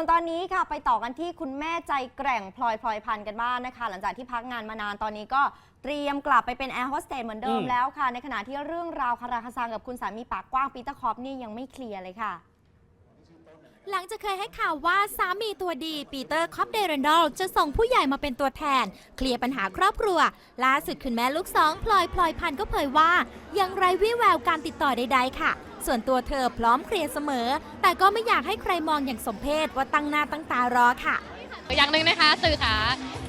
ส่วนตอนนี้ค่ะไปต่อกันที่คุณแม่ใจแกร่งพลอยพลอยพันธ์กันบ้างนะคะ หลังจากที่พักงานมานานตอนนี้ก็เตรียมกลับไปเป็นแอร์โฮสเตสเหมือนเดิมอืมแล้วค่ะ ในขณะที่เรื่องราวคาราคาซังกับคุณสามีปากกว้างปีเตอร์คอปนี่ยังไม่เคลียร์เลยค่ะหลังจากเคยให้ข่าวว่าสามีตัวดีปีเตอร์คอปเดรันดอลจะส่งผู้ใหญ่มาเป็นตัวแทน เคลียร์ปัญหาครอบครัว ล่าสุดคุณแม่ลูกสองพลอยพลอยพันธ์ก็เผยว่า ยังไรวิแววการติดต่อใดๆค่ะ ส่วนตัวเธอพร้อมเคลียร์เสมอ แต่ก็ไม่อยากให้ใครมองอย่างสมเพศว่าตั้งหน้าตั้งตารอค่ะ อย่างหนึ่งนะคะสื่อขา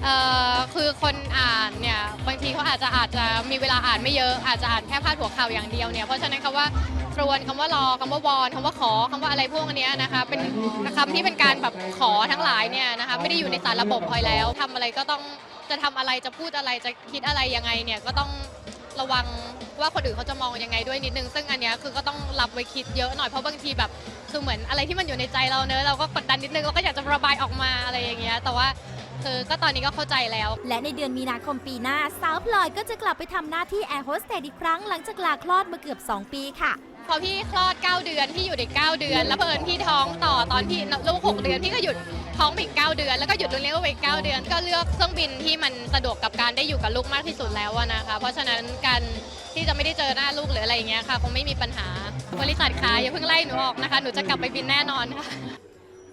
เอ่อคือคนอ่านเนี่ยบางทีเขาอาจจะอาจจะมีเวลาอ่านไม่เยอะอาจจะอ่านแค่พาดหัวข่าวอย่างเดียวเนี่ยเพราะฉะนั้นคำว่าครวนคำว่ารอคำว่าวอนคำว่าขอคำว่าอะไรพวกนี้นะคะเป็นคำที่เป็นการแบบขอทั้งหลายเนี่ยนะคะไม่ได้อยู่ในสารระบบพลอยแล้วทำอะไรก็ต้องจะทำอะไรจะพูดอะไรจะคิดอะไรยังไงเนี่ยก็ต้อง ระวังว่าคนอื่นเขาจะมองยังไงด้วยนิดนึง ซึ่งอันเนี้ยคือก็ต้องรับไว้คิดเยอะหน่อยเพราะบางทีแบบคือเหมือนอะไรที่มันอยู่ในใจเราเนอะเราก็กดดันนิดนึงเราก็อยากจะระบายออกมาอะไรอย่างเงี้ยแต่ว่าคือก็ตอนนี้ก็เข้าใจแล้ว และในเดือนมีนาคมปีหน้าสาวพลอยก็จะกลับไปทำหน้าที่แอร์โฮสเตสอีกครั้งหลังจากลาคลอดมาเกือบ 2 ปีค่ะ พอพี่คลอด 9 เดือนพี่อยู่เด็ก9 เดือน แล้วเพิ่นพี่ท้องต่อตอนพี่ลูก6เดือนพี่ก็หยุดท้องไปอีก 9 เดือน แล้วก็หยุดเลี้ยงไปอีก 9 เดือน ก็เลือกเครื่องบินที่มันสะดวกกับการได้อยู่กับลูกมากที่สุดแล้วนะคะ เพราะฉะนั้นการที่จะไม่ได้เจอหน้าลูกหรืออะไรอย่างเงี้ยค่ะคงไม่มีปัญหาบริษัทขาอย่าเพิ่งไล่หนูออกนะคะ หนูจะกลับไปบินแน่นอนค่ะ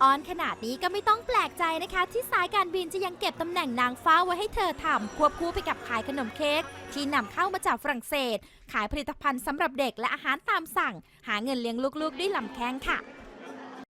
ออนขนาดนี้ก็ไม่ต้องแปลกใจนะคะ ที่สายการบินจะยังเก็บตำแหน่งนางฟ้าไว้ให้เธอทำควบคู่ไปกับขายขนมเค้กที่นำเข้ามาจากฝรั่งเศส ขายผลิตภัณฑ์สำหรับเด็กและอาหารตามสั่ง หาเงินเลี้ยงลูกๆด้วยลำแข้งค่ะ